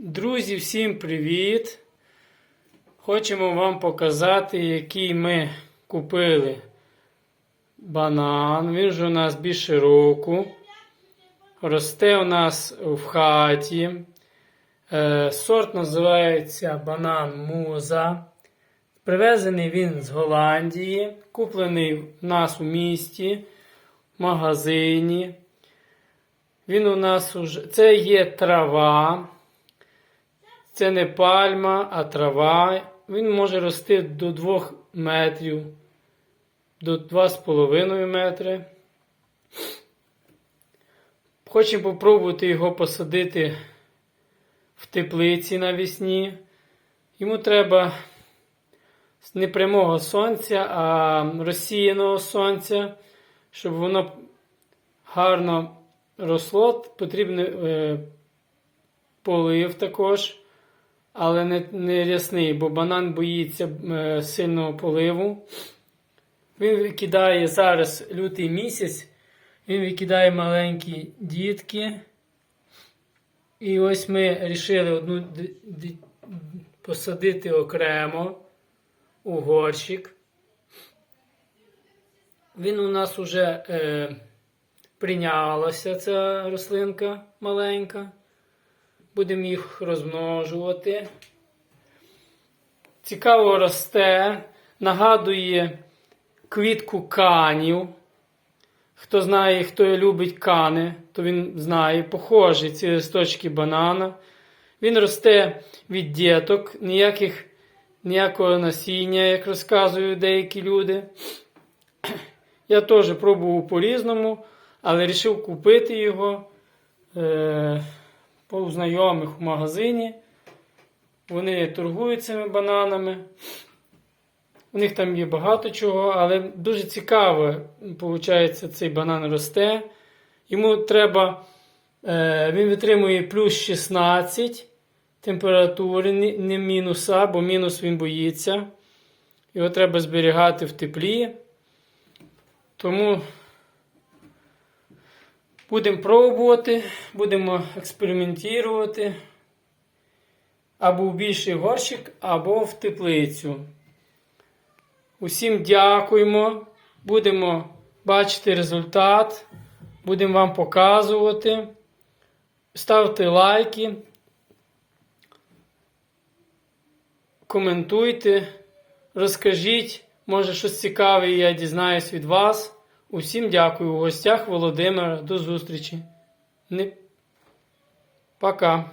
Друзі, всім привіт! Хочемо вам показати, який ми купили банан. Він же у нас більше року. Росте у нас в хаті. Е, Сорт називається банан Муза. Привезений він з Голландії, куплений в нас у місті, в магазині. Він у нас уже. Це є трава. Це не пальма, а трава. Він може рости до 2 метрів, до 2,5 метри. Хочемо попробувати його посадити в теплиці навесні. Йому треба не прямого сонця, а розсіяного сонця, щоб воно гарно росло. Потрібен е, полив також але не, не рясний, бо банан боїться е, сильного поливу. Він викидає зараз лютий місяць, він викидає маленькі дітки. І ось ми вирішили одну посадити окремо у горщик. Він у нас вже е, прийнялася ця рослинка маленька. Будемо їх розмножувати. Цікаво росте, нагадує квітку канів. Хто знає, хто любить кани, то він знає, похожі ці листочки банана. Він росте від діток, ніяких, ніякого насіння, як розказують деякі люди. Я теж пробував по-різному, але вирішив купити його. Знайомих в магазині. Вони торгують цими бананами. У них там є багато чого, але дуже цікаво, виходить, цей банан росте. Йому треба, е, він витримує плюс 16 температури, не мінуса, бо мінус він боїться. Його треба зберігати в теплі. Тому Будемо пробувати, будемо експериментувати або в більший горщик, або в теплицю. Усім дякуємо. Будемо бачити результат. Будемо вам показувати. Ставте лайки. Коментуйте, розкажіть, може щось цікаве, я дізнаюсь від вас. Усім дякую. У гостях Володимира. До зустрічі. Не... Пока.